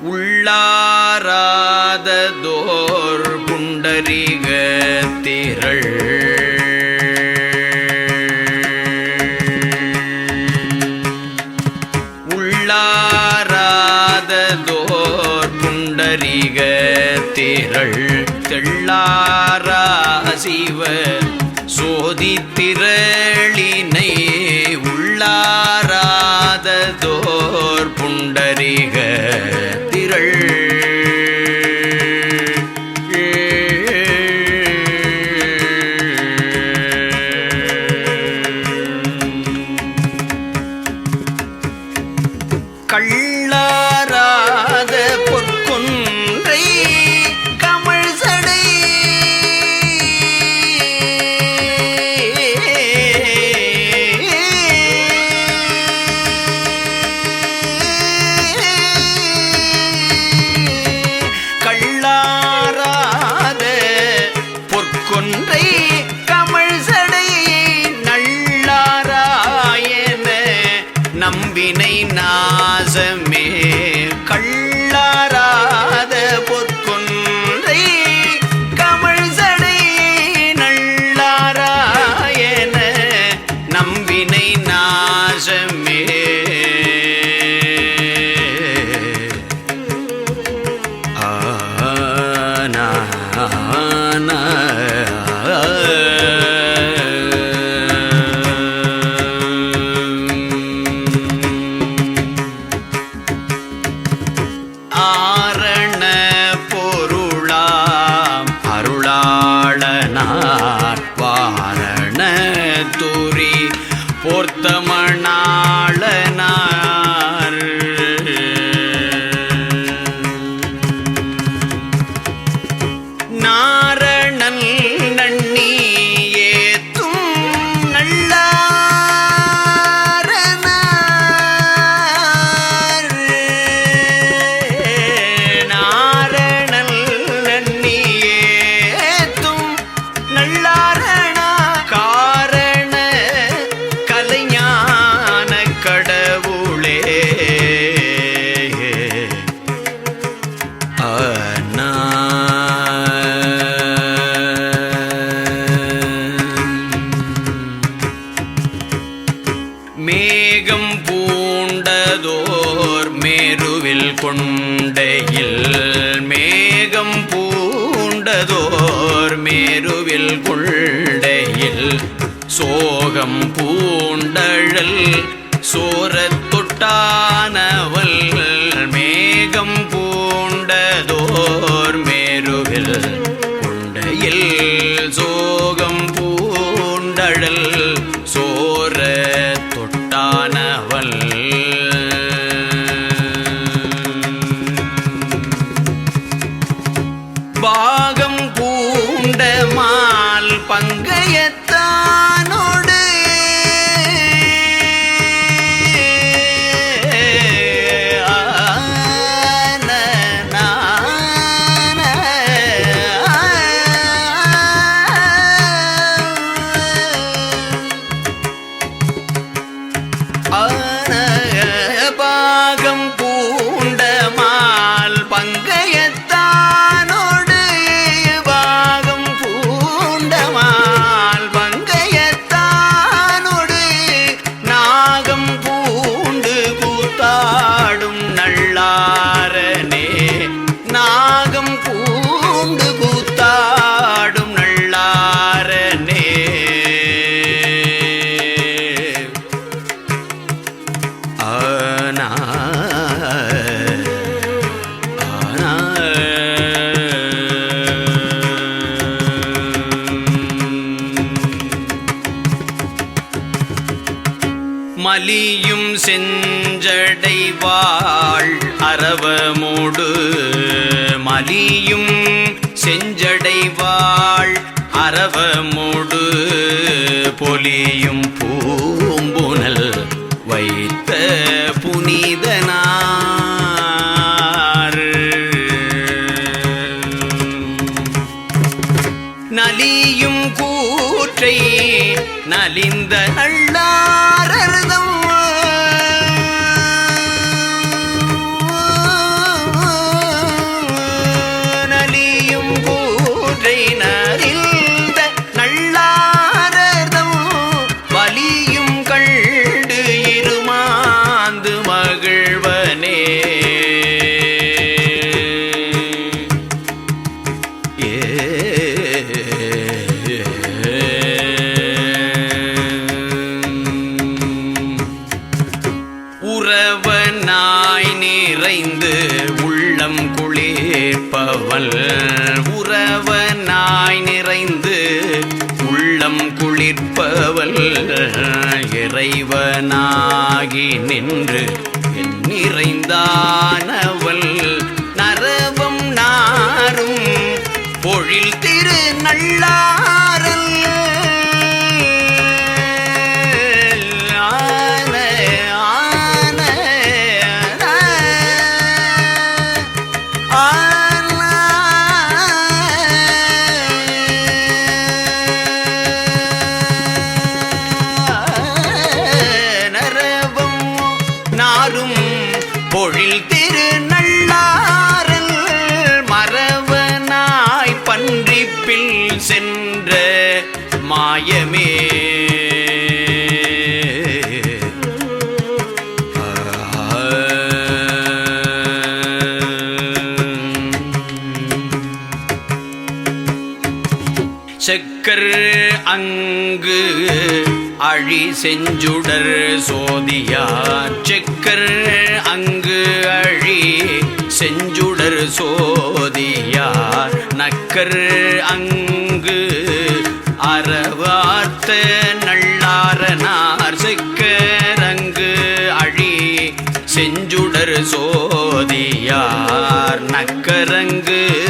உள்ளாராததோர் புண்டரிக திரள். உள்ளாராததோர் புண்டரிக திரள். தெள்ளாரா சிவ சோதி திரள் 儿了。கொள்டையில் சோகம் பூண்டழல் சோரத் தொட்டானவல் மேகம் பூ ஒளியும் செஞ்சடைவாள் அரவமோடு. மலியும் செஞ்சடைவாள் அரவமோடு. பொலியும் பூம்புனல் வைத்த புனிதனார். நலியும் கூற்றை நலிந்த அள்ளா குளிர்ப்பவள் இறைவனாகி நின்று நிறைந்தானவள். நரவம் நாரும் பொழில் திரு நல்லாரல் அழி செஞ்சுடர் சோதியார். செக்கர் அங்கு அழி செஞ்சுடர் சோதியார். நக்கர் அங்கு அறவார்த்த நள்ளாரனார் செக்கர் அங்கு அழி செஞ்சுடர் சோதியார். நக்கரங்கு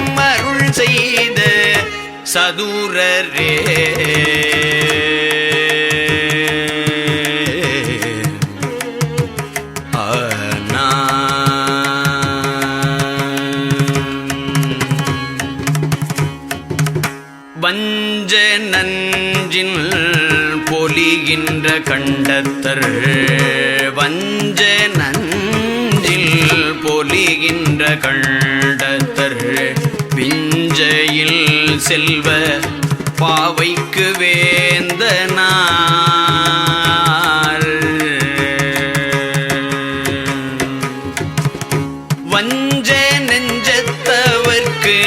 அம்மருள் செய்த சதுரரே. வஞ்ச நஞ்சின் பொலிகின்ற கண்டத்தர். வஞ்ச நஞ்சில் பொலிகின்ற கண் செல்வ பாவைக்கு வேந்தனார். வஞ்ச நெஞ்சத்தவர்க்கு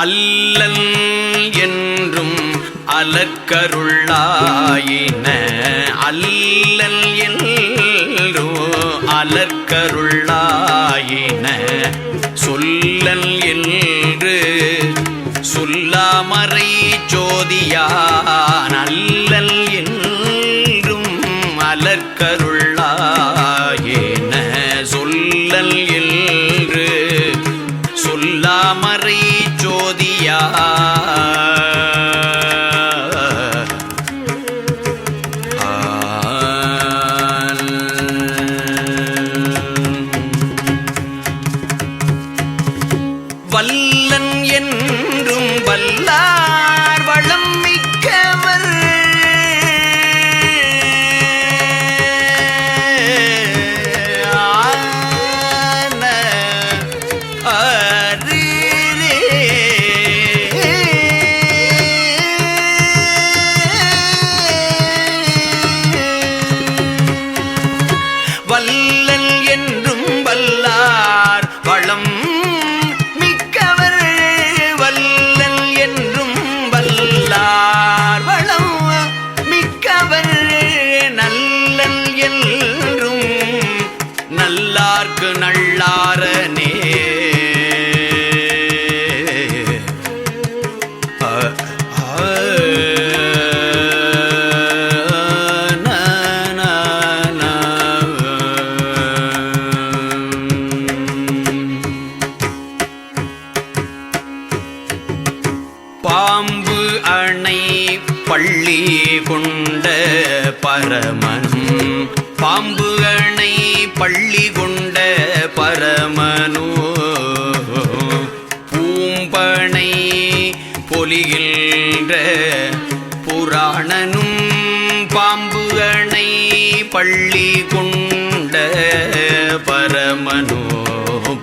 அல்லன் என்றும் அலக்கருள்ளாயின அல்லல் என்றோ அலக்கருள்ளாயின சொல்லல் என்று சொல்லாமறை ஜோதியான் அல்லல் புராணனும் பாம்பு அணை பள்ளி கொண்ட பரமனோ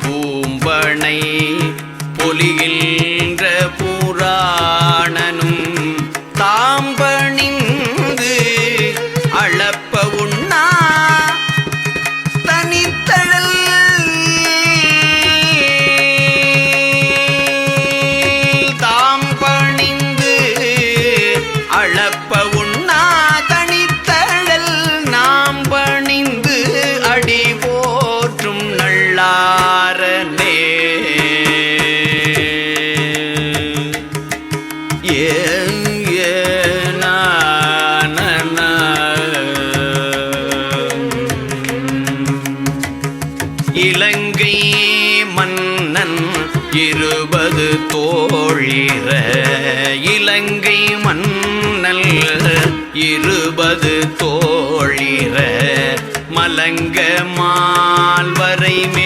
பூம்பனை பொலியில் வீர இலங்கை மன்னல் இருபது தோழிர மலங்க மால்வரை மேல்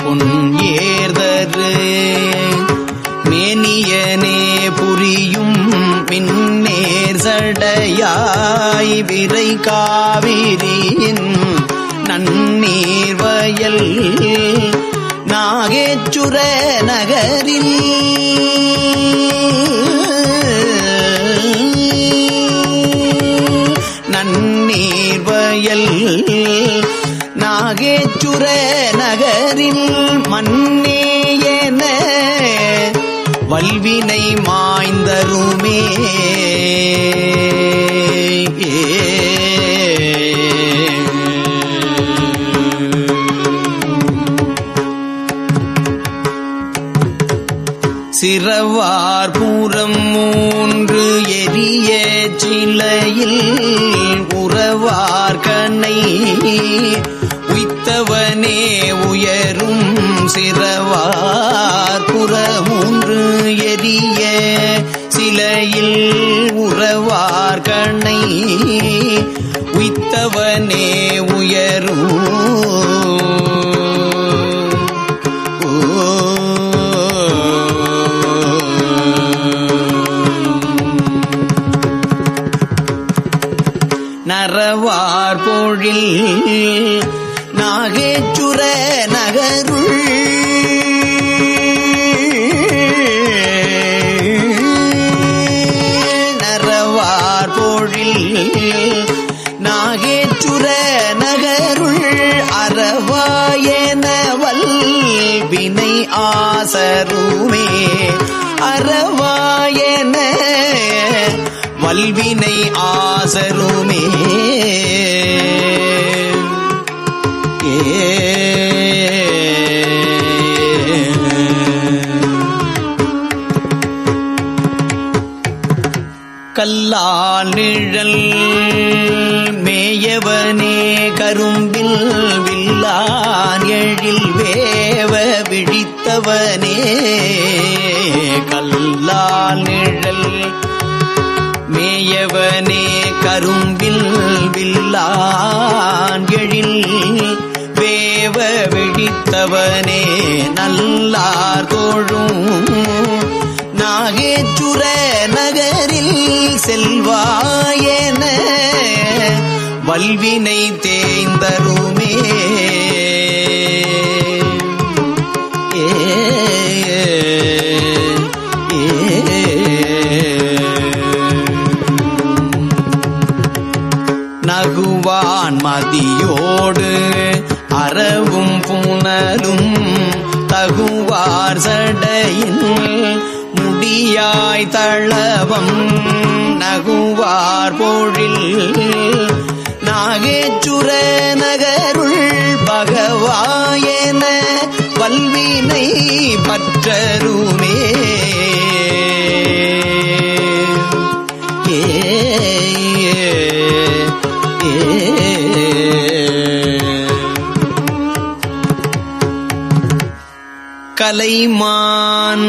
பொன் ஏர்தரு மேனியனே புரியும் பின்னேர் சடையாய் விரை காவிரியின் நன்னீர் வயல் நாகேச்சுர நகரில் சிறவார் பூரம் மூன்று எரிய சிலையில் உறவார் கண்ணை உய்த்தவனே உயரும் சிறவார் புறமூன்று எரிய சிலையில் உறவார் கண்ணை உய்த்தவனே உயரும் நரவார் பொழில் நாகேச்சுர நகருள். நாகேச்சுர நகருள் அறவாயனவல் வினை ஆசருமே. அறவாயன வல்வினை ஆசருமே. கல்லா நிழல் மேயவனே கரும்பில் வில்லான் எழில் வேவ விழித்தவனே. கல்லா நிழல் மேயவனே கரும்பில் வில்லான் எழில் வேவ விழித்தவனே. நல்லார் தோழும் நாகேச்சுர நகரில் செல்வாயன. வல்வினை தேய்ந்தருமே. நகுவான் மதியோடு அறவும் புனலும் தகுவார் சடையின் முடியாய் தளவம் நகுவார் பொழில். நாகேச்சுர நகருள் பகவாயன வல்வினை பற்றருமே. கலைமான்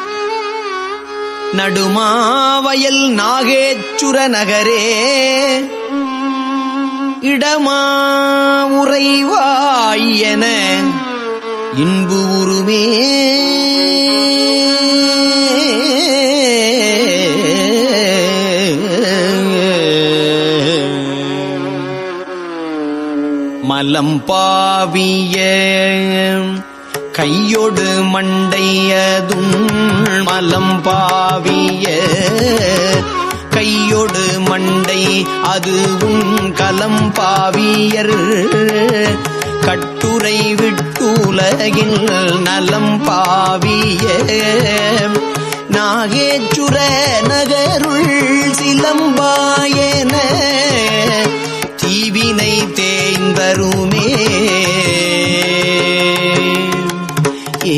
நடுமாவயல் நாகேச்சுர நகரே இடமா உறைவாயன இன்பு உருமே. மலம்பாவிய கையொடு மண்டையதும் மலம் பாவிய கையொடு மண்டை அது உன் கலம் பாவியர். கட்டுரை விட்டுலகில் நலம் பாவிய நாகேச்சுர நகருள் சிலம்பாயன தீவினை தேய்ந்தருமே. ஏ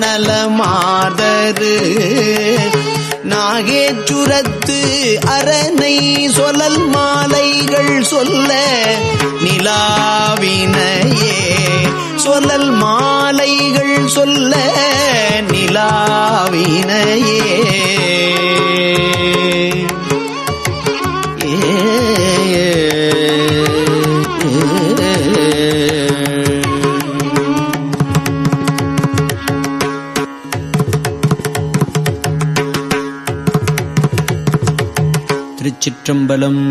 நலமாதரு நாகேச்சுரத்து அரணை சொலல் மாலைகள் சொல்ல நிலாவினையே. சொல்லல் மாலைகள் சொல்ல நிலாவினையே. திருச்சிற்றம்பலம்.